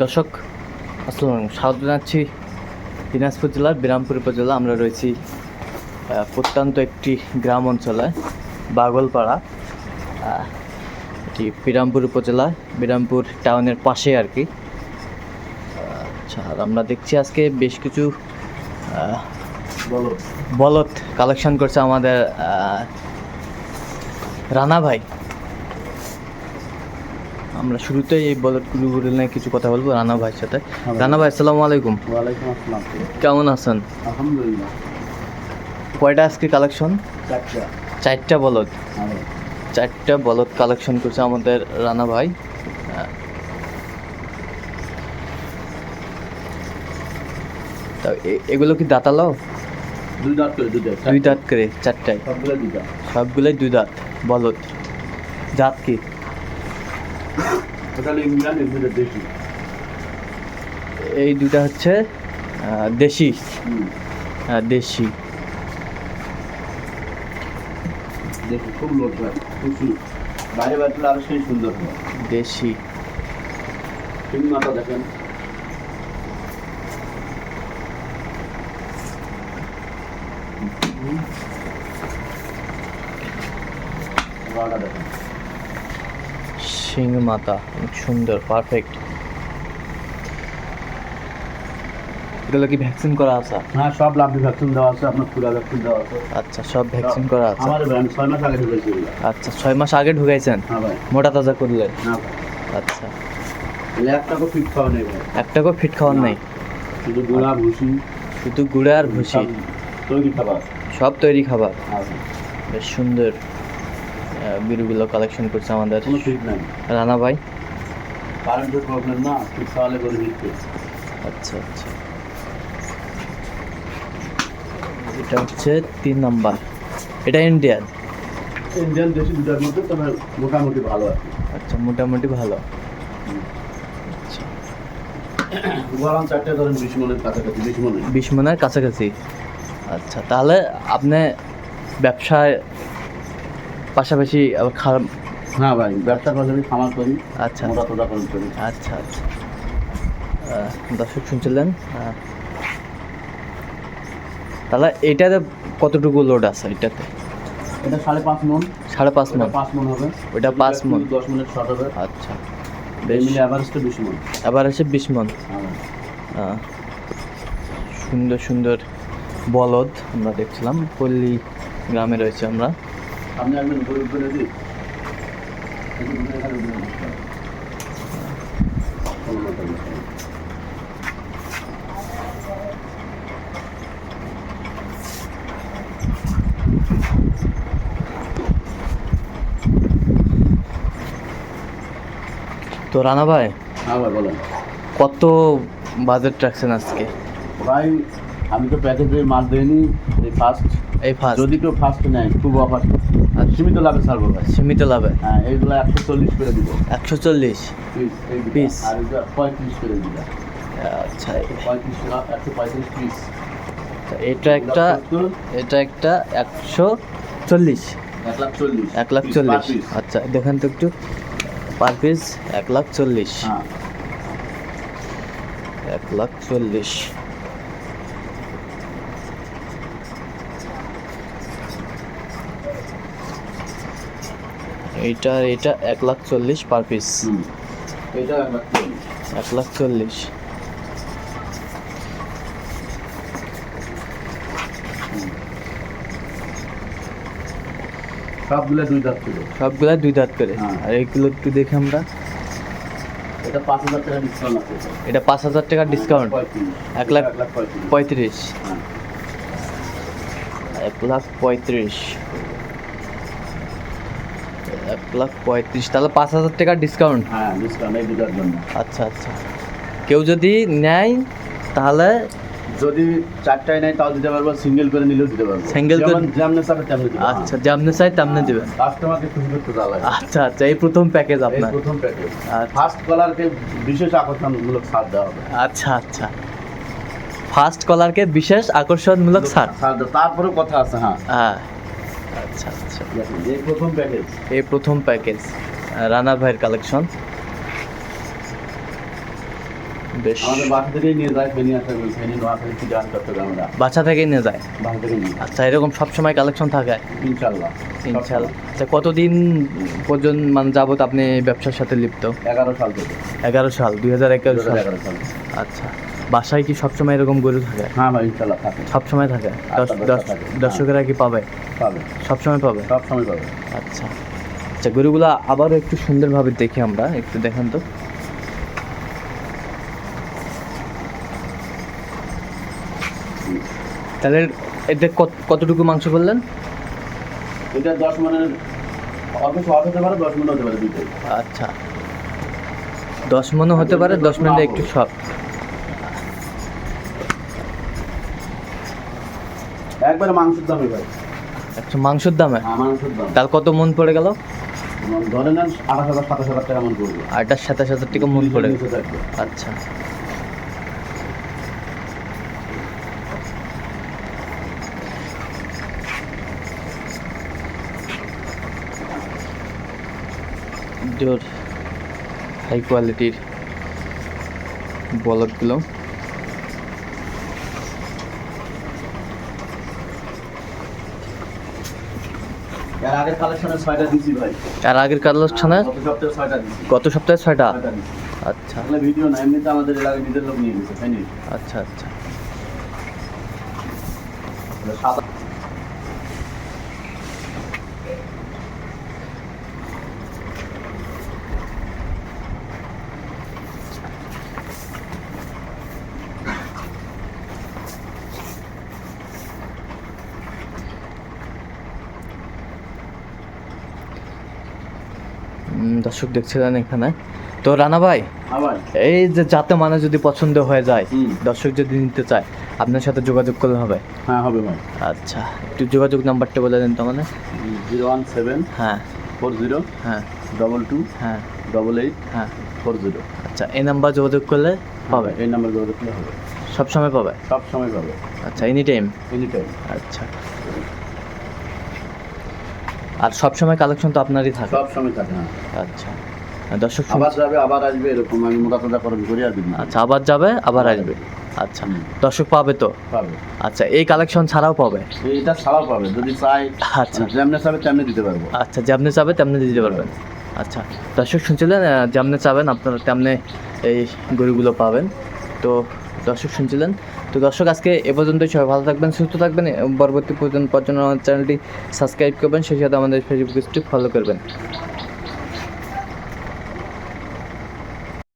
দর্শক আসসালাম। স্বাগত জানাচ্ছি দিনাজপুর জেলার বিরামপুর উপজেলা আমরা রয়েছি প্রত্যন্ত একটি গ্রাম অঞ্চলে বাগলপাড়া এটি বিরামপুর উপজেলা বিরামপুর টাউনের পাশে আর কি। আচ্ছা আর আমরা দেখছি আজকে বেশ কিছু আহ, বলো বলদ কালেকশন করছে আমাদের রানা ভাই। আমরা শুরুতেই এই বলদগুলো নিয়ে কিছু কথা বলব রানা ভাইয়ের সাথে। রানা ভাই আসসালামু আলাইকুম। ওয়ালাইকুম আসসালাম। কেমন আছেন? আলহামদুলিল্লাহ। কয়টা আজকে কালেকশন? চারটা। চারটা বলদ। হ্যাঁ চারটা বলদ কালেকশন করছে আমাদের রানা ভাই। তা এগুলো কি দাঁতালো দুই দাঁত করে দুই দাঁত করে চারটায় সবগুলো দুই দাঁত। সবগুলোই দুই দাঁত বলদ। জাত কি? ওটা হলো দেশি? এই দুটা হচ্ছে দেশি। দেশি। দেশি খুব লোট হয় বাইরে বাড়লে আরও সেই সুন্দর হয়। দেশি। তিন মাথা দেখেন। দেখেন। মাতা অনেক সুন্দর পারফেক্ট এগুলো কি ভ্যাকসিন করা আছে? হ্যাঁ সব লাম্পি ভ্যাকসিন দেওয়া আছে আপনার পুরা ভ্যাকসিন দেওয়া আছে। আচ্ছা সব ভ্যাকসিন করা আছে? আমার ব্যান্ড ছয় মাস আগে আচ্ছা ছয় মাস আগে ঢুকাইছেন হ্যাঁ ভাই। মোটা তাজা করলেন? ভাই। আচ্ছা। এলে একটা করে ফিট খাওয়া নেই একটাকেও ফিট খাওয়ার নেই? শুধু গুঁড়া ভুসি। শুধু গুড়ে আর ভুসি? তৈরি খাবার সব তৈরি খাবার? আর বেশ সুন্দর। বিরুগুলো কালেকশন করছে আমাদের। রানা ভাই? কারেন্টের প্রবলেম না ফিট খাওয়ালে করে দিচ্ছে আচ্ছা আচ্ছা। এটা হচ্ছে তিন নাম্বার। এটা ইন্ডিয়ান ইন্ডিয়ান দেশি দুটার মধ্যে তবে মোটামুটি ভালো আছে। আচ্ছা মোটামুটি ভালো। আচ্ছা। গরম চারটে ধরেন বিশ মনের কাছাকাছি বিশ মনে বিশ মনের কাছাকাছি। আচ্ছা তাহলে আপনি ব্যবসায় পাশাপাশি আবার খারাপ হ্যাঁ ভাই ব্যবসা করে আমি খামার করি আচ্ছা। মোটা তোটা করে করি আচ্ছা আচ্ছা। দর্শক শুনছিলেন? তাহলে এটাতে কতটুকু লোড আছে এটাতে? এটা সাড়ে পাঁচ মন। সাড়ে পাঁচ মন। পাঁচ মন হবে। ওটা পাঁচ মণ। দশ মিনিট শর্ট হবে। আচ্ছা। মিলে অ্যাভারেজটা বিশ মন। বিশ মন। হ্যাঁ সুন্দর সুন্দর বলদ আমরা দেখছিলাম। পল্লী গ্রামে রয়েছে আমরা। আপনি গরিব। কোনো মাথা ব্যথা নেই। তো রানা ভাই হ্যাঁ ভাই বলেন কত বাজেট রাখছেন আজকে ভাই আমি তো প্যাকেজে মাল দিইনি এই ফার্স্ট এই ফার্স্ট যদি কেউ ফার্স্ট নেয় খুব অফার আর সীমিত লাভে ছাড়বো ভাই সীমিত লাভে। হ্যাঁ এইগুলো একশো চল্লিশ করে দিব। একশো চল্লিশ। পিস। আর পঁয়ত্রিশ করে দিব। আচ্ছা পঁয়ত্রিশ একশো পঁয়ত্রিশ পিস তো এটা একটা এটা একটা একশো চল্লিশ। এক লাখ চল্লিশ এক লাখ চল্লিশ। আচ্ছা দেখেন তো একটু। পার পিস এক লাখ চল্লিশ। হ্যাঁ। এক লাখ চল্লিশ। এইটা এটা এক লাখ চল্লিশ পার পিস এটা এক লাখ চল্লিশ। সবগুলো দুই দাঁত সবগুলা দুই দাঁত করে। হ্যাঁ। আর এইগুলো একটু দেখে আমরা। এটা পাঁচ হাজার টাকা ডিসকাউন্ট আছে। এটা পাঁচ হাজার টাকার ডিসকাউন্ট এক লাখ- পঁয়ত্রিশ। হ্যাঁ। এক লাখ পঁয়ত্রিশ। এক লাখ পঁয়ত্রিশ তাহলে পাঁচ হাজার টাকার ডিসকাউন্ট হ্যাঁ ডিসকাউন্ট এই দুটার জন্য। আচ্ছা আচ্ছা। কেউ যদি নেয় তাহলে যদি চারটায় নেয় তাও দিতে পারব সিঙ্গেল করে নিলেও দিতে পারব। Single করে- যেমন চাবে তেমনি আচ্ছা যেমনি চাই তেমনি দেবেন কাস্টমারকে খুশি করতে যা লাগে। আচ্ছা আচ্ছা এই প্রথম প্যাকেজ আপনার। প্রথম প্যাকেজ ফার্স্ট কলারকে বিশেষ আকর্ষণমূলক ছাড় দেওয়া হবে। আচ্ছা আচ্ছা। ফার্স্ট কলারকে বিশেষ আকর্ষণমূলক ছাড়। তারপরে কথা আছে হ্যাঁ। হ্যাঁ। আচ্ছা আচ্ছা। দেখেন, এই প্রথম প্যাকেজ এই প্রথম প্যাকেজ রানা ভাইয়ের কালেকশন বেশ। আমাদের বাসা থেকেই নিয়ে যায় ফেনি আসা ফেনি নোয়াখালী থেকে আসতে থেকেই নিয়ে যায়? বাসা থেকে নিয়ে আচ্ছা এরকম সবসময় কালেকশন থাকে? ইনশাল্লাহ ইনশাল্লাহ আচ্ছা কতদিন পর্যন্ত মানে যাবত আপনি ব্যবসার সাথে লিপ্ত? এগারো সাল থেকে। এগারো সাল দুই হাজার এগারো সাল। এগারো সাল। আচ্ছা। বাসায় কি সবসময় এরকম গরু থাকে? হ্যাঁ ভাই ইনশাল্লাহ থাকে। সবসময় থাকে? দর্শকেরা কি পাবে? পাবে। সবসময় পাবে? সব সময় পাবে। আচ্ছা। আচ্ছা গরুগুলো আবারও একটু সুন্দরভাবে দেখি আমরা একটু দেখেন তো। তাহলে এতে কত- কতটুকু মাংস বললেন? এটা দশ মনের হতে পারে দশ মনে হতে পারে আচ্ছা। দশ মনও হতে পারে দশ মিনিটে একটু সব। একবারে মাংসের দামে ভাই। আচ্ছা মাংসের দামে? হ্যাঁ মাংসের দাম। তার কত মন পড়ে গেল? ধরে নেন আঠাশ হাজার সাতাশ হাজার টাকা মন করবে আটটার সাতাশ হাজার টাকা মন পড়ে। গেল আচ্ছা। হাই কোয়ালিটির বলদগুলো এর আগের কালেকশনে ছয়টা দিছি ভাই। আর আগের কালেকশনে? গত সপ্তাহে ছয়টা আচ্ছা। তাহলে ভিডিও না এমনিতে আমাদের এলাকায় নিজের লোক নিয়ে গেছে তাই আচ্ছা আচ্ছা। দর্শক দেখছিলেন এখানে। তো রানা ভাই এই যে যাতে মানে যদি পছন্দ হয়ে যায় দর্শক যদি নিতে চায় আপনার সাথে যোগাযোগ করলে হবে? হ্যাঁ হবে ভাই। আচ্ছা একটু যোগাযোগ নাম্বারটা বলে দেন তো মানে জিরো ওয়ান সেভেন হ্যাঁ। ফোর জিরো হ্যাঁ। ডবল টু হ্যাঁ। ডবল এইট হ্যাঁ। Four zero. আচ্ছা এই নাম্বার যোগাযোগ করলে পাবে? এই নাম্বার যোগাযোগ করলে হবে। সব সময় পাবে? সব সময় পাবে। আচ্ছা এনি টাইম এনি টাইম আচ্ছা। আর সব সময় কালেকশন তো আপনারই থাকে। সব সময় থাকে না আচ্ছা। দর্শক আবার যাবে আবার আসবে এরকম আমি মোটা তোটা করণ করি আর আচ্ছা আবার যাবে আবার আসবে। আচ্ছা দর্শক পাবে তো? পাবে। আচ্ছা এই কালেকশন ছাড়াও পাবে? এটা ছাড়াও পাবে যদি চাই আচ্ছা। যেমনি চাবে তেমনি দিতে পারব। আচ্ছা যেমনি চাবে তেমনি দিতে পারবেন। আচ্ছা দর্শক শুনছিলেন যেমনি চাবেন আপনারা তেমনি এই গরুগুলো পাবেন। তো দর্শক শুনছিলেন। তো দর্শক, আজকে এ পর্যন্তই। সবাই ভালো থাকবেন, সুস্থ থাকবেন পরবর্তী পর্যন্ত পর্যন্ত চ্যানেলটি সাবস্ক্রাইব করবেন। সেই সাথে আমাদের ফেসবুক পেজটি ফলো করবেন।